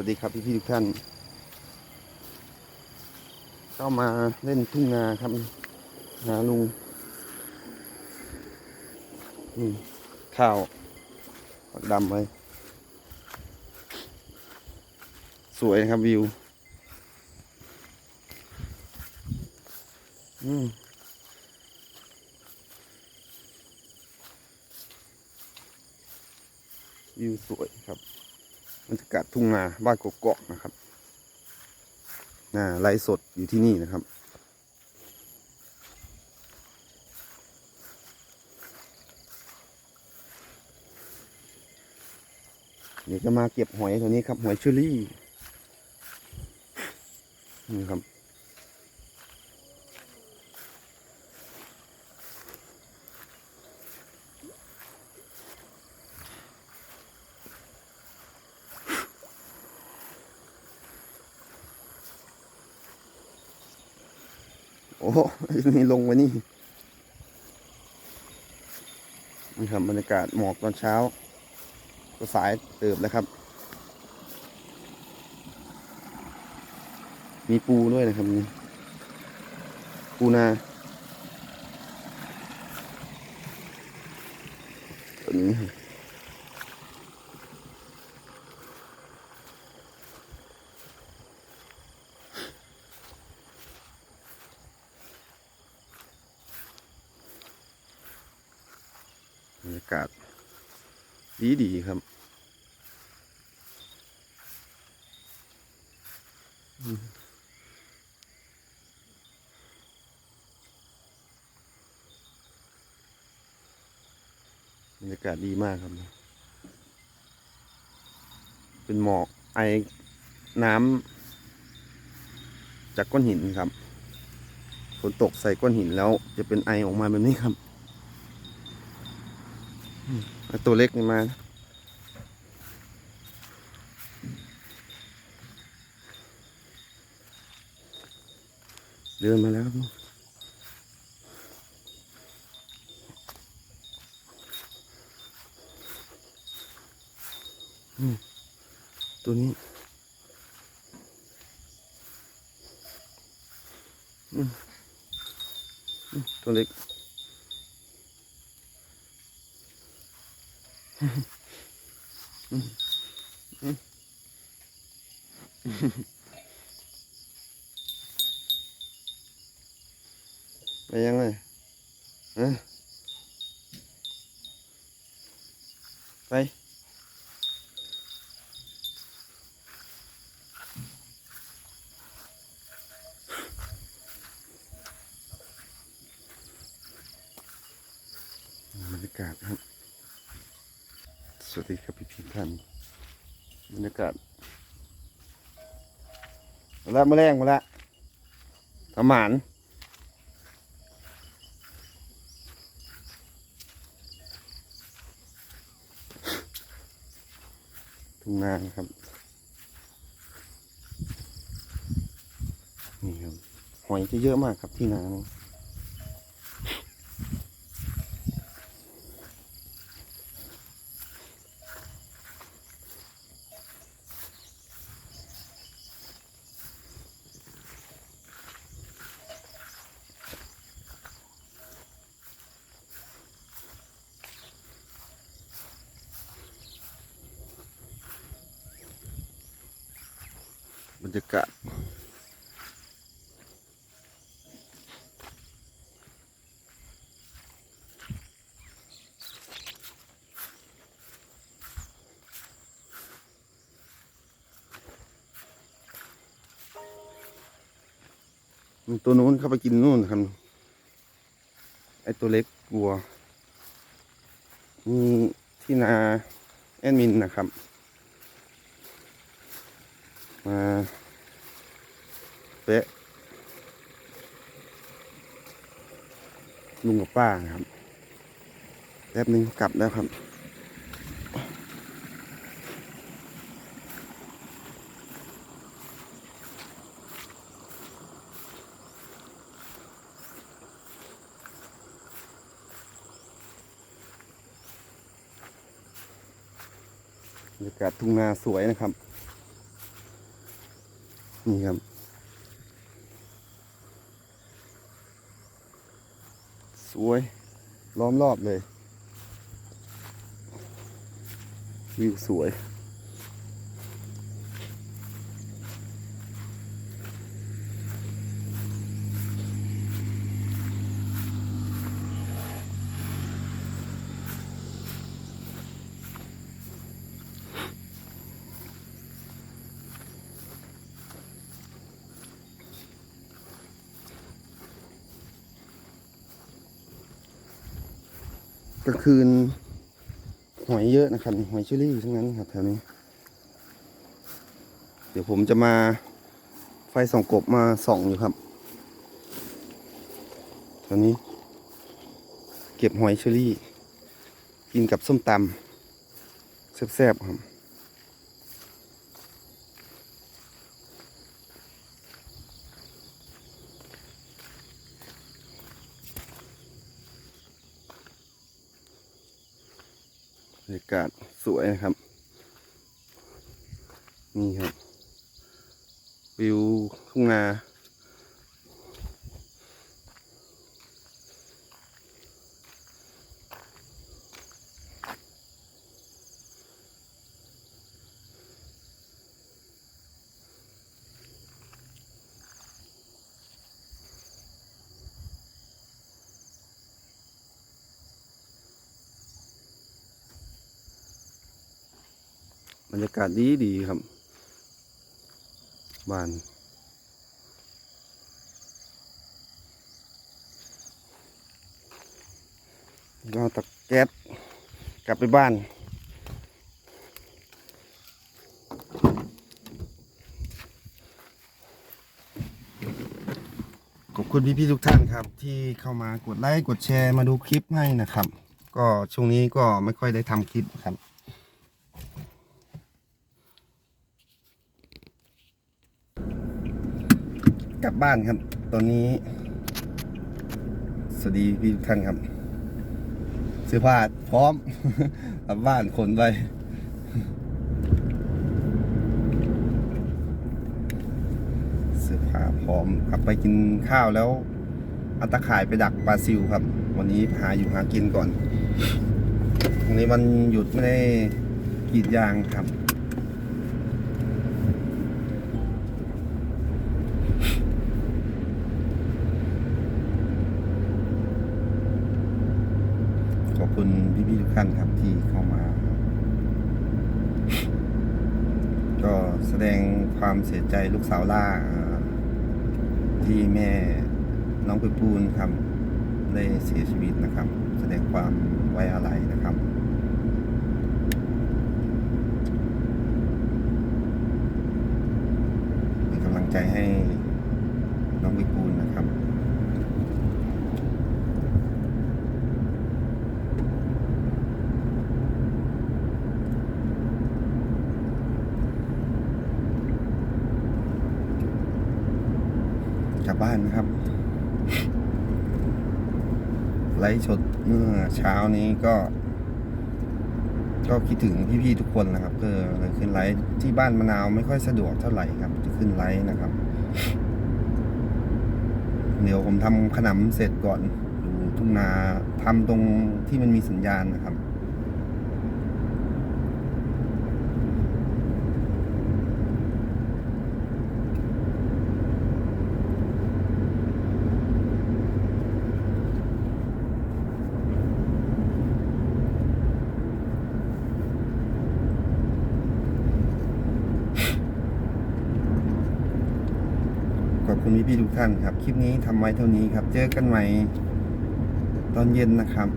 วัสดีครับพี่พี่ๆทุกท่าน เข้ามาเล่นทุ่งนาครับหาลุงนี่ข้าวปักดำไว้สวยนะครับวิว อืมวิวสวยครับ บรรยากาศทุ่งนาบ้านกกอกนะครับน่าไลฟ์สดอยู่ที่นี่นะครับ เดี๋ยวจะมาเก็บหอยตัวนี้ครับ หอยเชอรี่นี่ครับ อ้นี่ลงไว้นี่นี่ครับบรรยากาศหมอกตอนเช้า ก็สายเติบแล้วครับ มีปูด้วยนะครับนี่ปูนาตัวนี้ครับบรรยากาศ ดีดีครับอืมบรรยากาศดีมากครับ เป็นหมอกไอน้ำจากก้อนหินครับ ฝนตกใส่ก้อนหินแล้วจะเป็นไอออกมาแบบนี้ครับ ตัวเล็กนี่มาเดินมาแล้วตัวนี้ตัวเล็ก อืมอืม ไปยังไงฮะไปบรรยากาศครับส วัสดีครับพี่พี่ท่านบรรยากาศมาละมาแรงมาละทำหมานทุ่งนาครับ นี่ครับ หอยจะเยอะมากครับที่นานี้ รรยากาศตัวนู้นเข้าไปกินนู่นครับ ไอตัวเล็กกลัว มีที่นาแอดมินนะครับ มาเป๊ะลุงกับป้านะครับแป๊บนึงกลับแล้วครับบรรยากาศทุ่งนาสวยนะครับ นี่ครับ สวยล้อมรอบเลยวิวสวย กลางคืนหอยเยอะนะครับหอยเชอรี่ทั้งนั้นครับแถวนี้ เดี๋ยวผมจะมาไฟส่องกบมาส่องอยู่ครับแถวนี้ เก็บหอยเชอรี่ กินกับส้มตำแซ่บๆครับ บรรยากาศสวยนะครับ นี่ครับ วิวทุ่งนา บ รรยากาศดีดีครับ บ้านเราตักแก๊สกลับไปบ้านขอบคุณพี่ๆทุกท่านครับ ที่เข้ามากดไลค์กดแชร์มาดูคลิปให้นะครับ ก็ช่วงนี้ก็ไม่ค่อยได้ทำคลิปครับ กลับบ้านครับ ตอนนี้ สวัสดีพี่ทุกท่านครับเสื้อผ้าพร้อม กลับบ้านขนไปเสื้อผ้าพร้อมกลับไปกินข้าวแล้วอาตะข่ายไปดักปลาซิวครับ วันนี้หาอยู่หากินก่อนวันนี้วันหยุดไม่ได้กรีดยางครับ อบคุณพี่ๆทุกท่านครับที่เข้ามา ก็แสดงความเสียใจลูกสาวล่า ที่แม่น้องปุยปูนครับได้เสียชีวิตนะครับ แสดงความไว้อาลัยนะครับเป็นกำลังใจให้น้องปุยปูนนะครับ กลับบ้านนะครับ ไลฟ์สดเมื่อเช้านี้ก็ ก็คิดถึงพี่ๆทุกคนนะครับก็เลยขึ้นไลฟ์ที่บ้านมะนาวไม่ค่อยสะดวกเท่าไหร่ครับจะขึ้นไลฟ์นะครับ เดี๋ยวผมทำขนำเสร็จก่อนดูทุ่งนาทำตรงที่มันมีสัญญาณนะครับ พี่ๆทุกท่านครับ คลิปนี้ทำไว้เท่านี้ครับ เจอกันใหม่ตอนเย็นนะครับ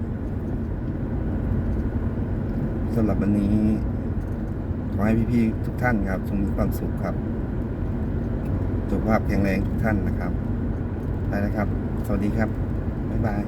สำหรับวันนี้ ขอให้พี่พี่ๆทุกท่านครับจงมีความสุขครับสุขภาพแข็งแรงทุกท่านนะครับ ได้นะครับ สวัสดีครับ บ๊ายบาย